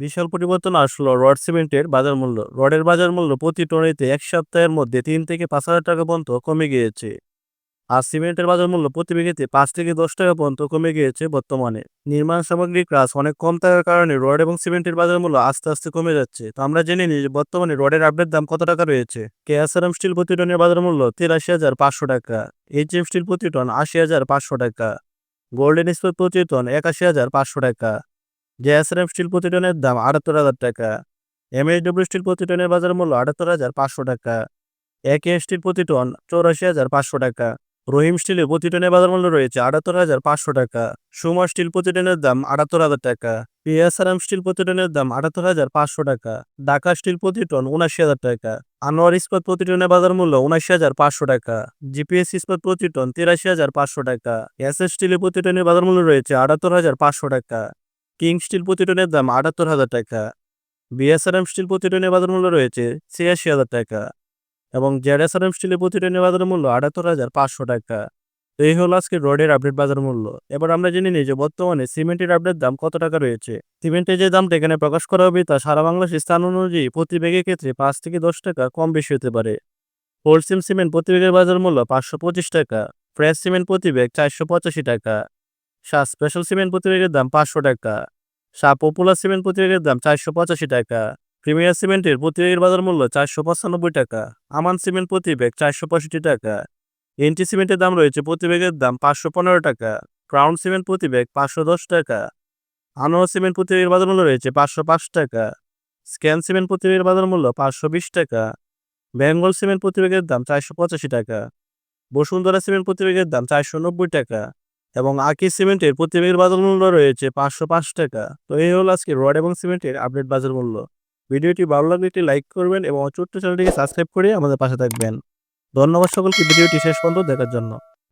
বিশাল পরিবর্তন আসলো রড সিমেন্টের বাজার মূল্য। রডের বাজার মূল্য প্রতি টনেতে এক সপ্তাহের মধ্যে তিন থেকে পাঁচ হাজার টাকা পর্যন্ত কমে গিয়েছে। আর সিমেন্টের বাজার মূল্য প্রতি বিঘেতে পাঁচ থেকে দশ টাকা পর্যন্ত কমে গিয়েছে বর্তমানে। নির্মাণ সামগ্রীর ক্রাস অনেক কম থাকার কারণে রড এবং সিমেন্টের বাজার মূল্য আস্তে আস্তে কমে যাচ্ছে। তো আমরা জেনে নিই যে বর্তমানে রডের আপডেট দাম কত টাকা রয়েছে। কেএসআরএম স্টিল প্রতি টনের বাজার মূল্য তিরাশি হাজার পাঁচশো টাকা। এইচ এম স্টিল প্রতি টন আশি হাজার পাঁচশো টাকা। গোল্ডেন স্পোর্ট প্রতি টন একাশি হাজার পাঁচশো টাকা। জেএসআরএম স্টিল প্রতি টনের দাম আটাত্তর হাজার টাকা। এমএইচডব্লিউ স্টিল প্রতি টনের বাজার মূল্য আটাত্তর হাজার পাঁচশো টাকা। একে স্টিল প্রতি টন চৌরাশি হাজার পাঁচশো টাকা। রহিম স্টিলের প্রতি টনের বাজার মূল্য রয়েছে আটাত্তর হাজার পাঁচশো টাকা। সুমা স্টিল প্রতি টনের দাম আটাত্তর হাজার টাকা। পিএসআরএম স্টিল প্রতি টনের দাম আটাত্তর হাজার পাঁচশো টাকা। ঢাকা স্টিল প্রতি টন উনাশি হাজার টাকা। আনোয়ার ইস্পাত প্রতি টনের বাজার মূল্য উনাশি হাজার পাঁচশো টাকা। জিপিএস ইস্পাত প্রতি টন তিরাশি হাজার পাঁচশো টাকা। এস এস স্টিলের প্রতি টনের বাজার মূল্য রয়েছে আটাত্তর হাজার পাঁচশো টাকা। কিং স্টিল প্রতি টনের দাম আটাত্তর হাজার টাকা, বিএসআরএম স্টিল প্রতি টনের বাজার মূল্য রয়েছে ছিয়াশি হাজার টাকা এবং জেডএসআরএম স্টিলের প্রতি টনের বাজার মূল্য আটাত্তর হাজার পাঁচশো টাকা। তো এই হলো আজকে রডের আপডেট বাজার মূল্য এবার আমরা জেনে নিই যে বর্তমানে সিমেন্টের আপডেট দাম কত টাকা রয়েছে। সিমেন্টের যে দামটা এখানে প্রকাশ করা হবে তা সারা বাংলাদেশের স্থান অনুযায়ী প্রতি ব্যাগের ক্ষেত্রে পাঁচ থেকে দশ টাকা কম বেশি হতে পারে। হোলসেল সিমেন্ট প্রতি ব্যাগের বাজার মূল্য পাঁচশো পঁচিশ টাকা, ফ্রেশ সিমেন্ট প্রতি ব্যাগ চারশো পঁচাশি টাকা। শাহ স্পেশাল সিমেন্ট প্রতি দাম পাঁচশো টাকা। শাহ পপুলার সিমেন্ট প্রতি দাম চারশো পঁচাশি টাকা। প্রিমিয়ার সিমেন্টের প্রতি বাজার মূল্য চারশো পঁচানব্বই টাকা। আমান সিমেন্ট প্রতি ব্যাগ চারশো পঁয়ষট্টি টাকা। এনটি সিমেন্টের দাম রয়েছে প্রতি ব্যাগের দাম পাঁচশো পনেরো টাকা। ক্রাউন সিমেন্ট প্রতি ব্যাগ পাঁচশো দশ টাকা। আনোয়ার সিমেন্ট প্রতি বাজার মূল্য রয়েছে পাঁচশো পাঁচ টাকা। স্ক্যান সিমেন্ট প্রতি বাজার মূল্য পাঁচশো বিশ টাকা। বেঙ্গল সিমেন্ট প্রতি ব্যাগের দাম চারশো পঁচাশি টাকা। বসুন্ধরা সিমেন্ট প্রতি ব্যাগের দাম চারশো নব্বই টাকা। এবং আকি সিমেন্টের প্রতি ব্যাগের বাজার মূল্য রয়েছে পাঁচশো পাঁচ টাকা। তো এই হলো আজকে রড এবং সিমেন্টের আপডেট বাজার মূল্য। ভিডিওটি ভালো লাগলে একটি লাইক করবেন এবং ছোট্ট চ্যানেলটিকে সাবস্ক্রাইব করে আমাদের পাশে থাকবেন। ধন্যবাদ সকলকে, ভিডিওটি শেষ পর্যন্ত দেখার জন্য।